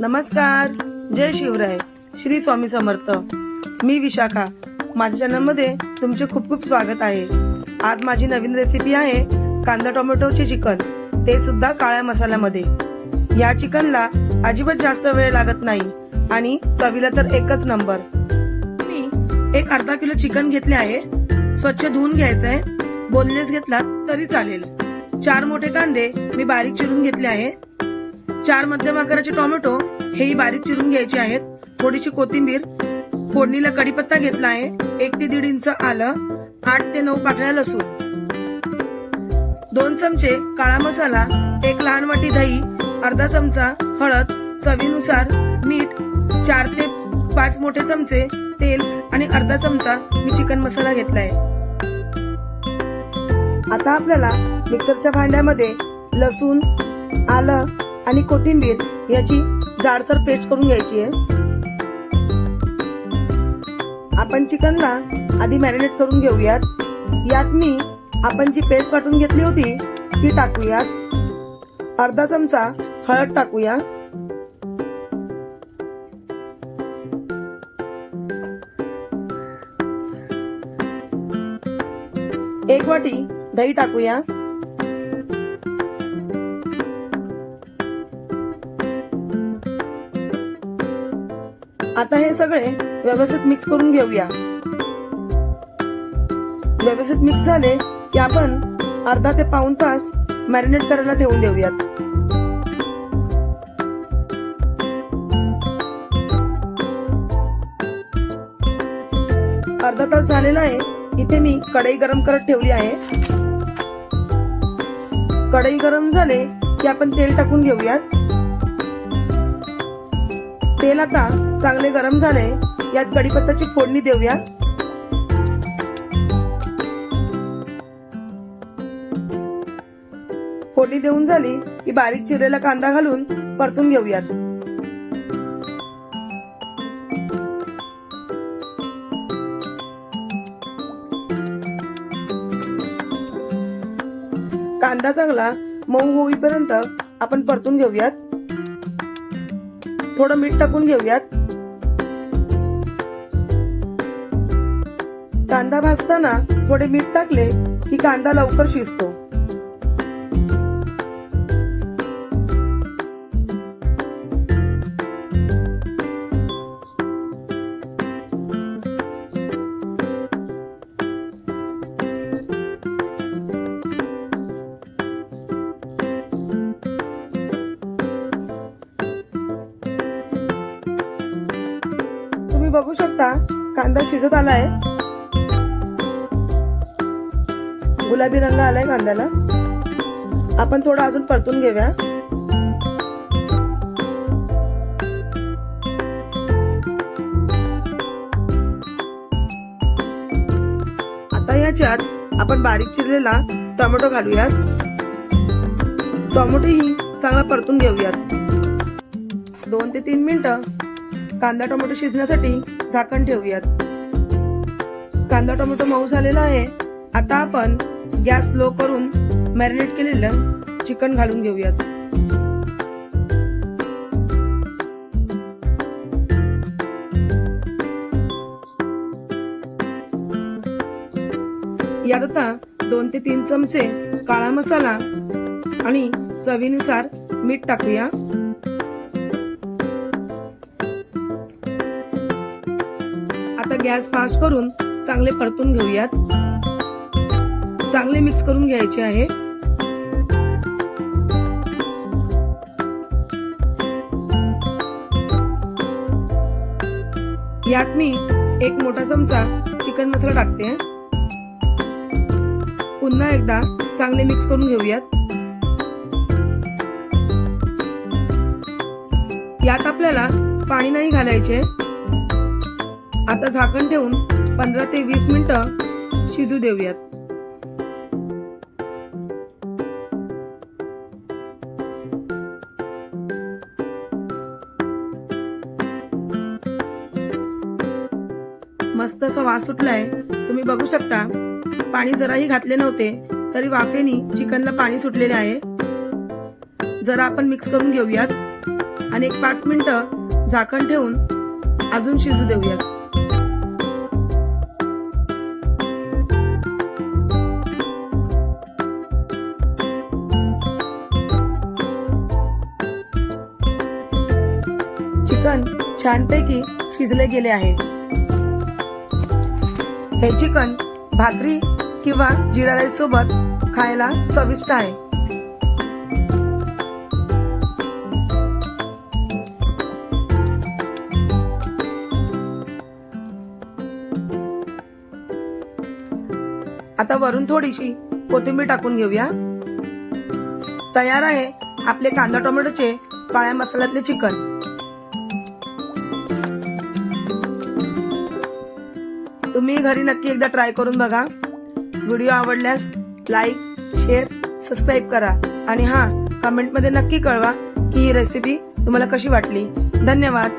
नमस्कार. जय शिवराय. श्री स्वामी समर्थ. मी विशाखा. माझ्या चॅनलमध्ये तुमचे खूप खूप स्वागत आहे. आज माझी नवीन रेसिपी आहे कांदा टोमॅटोचे चिकन. ते सुद्धा काळ्या मसाल्यामध्ये. या चिकनला अजिबात जास्त वेळ लागत नाही आणि चवीला तर एकच नंबर. मी एक अर्धा किलो चिकन घेतले आहे. स्वच्छ धुवून घ्यायचंय. बोनलेस घेतला तरी चालेल. चार मोठे कांदे मी बारीक चिरून घेतले आहे. चार मध्यम आकाराचे टोमॅटो हेही बारीक चिरून घ्यायचे आहेत. थोडीशी कोथिंबीर फोडणीला कढीपत्ता घेतला आहे. एक ते दीड इंच आलं आठ ते नऊ पाकळ्या लसूण. दोन चमचे काळा मसाला एक लहान वाटी दही अर्धा चमचा हळद चवीनुसार मीठ चार ते पाच मोठे चमचे तेल आणि अर्धा चमचा मी चिकन मसाला घेतलाय आता आपल्याला मिक्सरच्या भांड्यामध्ये लसूण आलं आणि कोथिंबीर याची जाडसर पेस्ट करून घ्यायची आहे. आपण चिकनला आधी मॅरिनेट करून घेऊयात. यात मी आपण जी पेस्ट वाटून घेतली होती ती टाकूयात. अर्धा चमचा हळद टाकूया एक वाटी दही टाकूया. आता हे सगळे व्यवस्थित मिक्स करून घेऊया. व्यवस्थित मिक्स झाले की आपण अर्धा ते पाऊन तास मॅरिनेट करायला ठेवून देऊयात. अर्धा तास झालेला आहे. इथे मी कढई गरम करत ठेवली आहे. कढई गरम झाले की आपण तेल टाकून घेऊयात. तेल आता चांगले गरम झाले यात कढीपत्ताची फोडणी देऊया. फोडणी देऊन झाली की बारीक चिरलेला कांदा घालून परतून घेऊयात. कांदा चांगला मऊ होईपर्यंत आपण परतून घेऊयात. थोडं मीठ टाकून घेऊयात. कांदा भाजताना थोडे मीठ टाकले की कांदा लवकर शिजतो. तुम्ही बघू शकता कांदा शिजत आलाय. गुलाबी रंग आलाय कांद्याला. आपण थोडं अजून परतून घेऊया. आता याच्यात आपण बारीक चिरलेला टोमॅटो घालूयात. टोमॅटो ही चांगला परतून घेऊयात. दोन ते तीन मिनिटं कांदा टोमॅटो शिजण्यासाठी झाकण ठेवूयात. कांदा टोमॅटो मऊ झालेला आहे. आता आपण गॅस स्लो करून मॅरिनेट केलेलं चिकन घालून घेऊयात. यात आता दोन ते तीन चमचे काळा मसाला आणि चवीनुसार मीठ टाकूया. आता गॅस फास्ट करून चांगले परतून घेऊयात. चांगले मिक्स करून घ्यायचे आहे. यात मी एक मोठा चमचा चिकन मसाला टाकते. पुन्हा एकदा चांगले मिक्स करून घेऊयात. यात आपल्याला पाणी नाही घालायचे. आता झाकण ठेवून पंधरा ते वीस मिनटं शिजू देऊयात. मस्त असा वास सुटलाय. तुम्ही बघू शकता पाणी जराही घातले नव्हते तरी वाफेनी चिकनला पाणी सुटलेले आहे. जरा आपण मिक्स करून घेऊयात आणि एक पाच मिनिटं झाकण ठेवून अजून शिजू देऊयात. चिकन छानपैकी शिजले गेले आहे. हे चिकन भाकरी किंवा जिरा राईस सोबत खायला चविष्ट आहे. आता वरून थोडीशी कोथिंबीर टाकून घेऊया. तयार आहे आपले कांदा टोमॅटोचे काळ्या मसाल्यातले चिकन. तुम्ही घरी नक्की एकदा ट्राय करून बघा. व्हिडिओ आवडल्यास लाईक शेअर सबस्क्राईब करा. आणि हा कमेंटमध्ये नक्की कळवा की ही रेसिपी तुम्हाला कशी वाटली. धन्यवाद.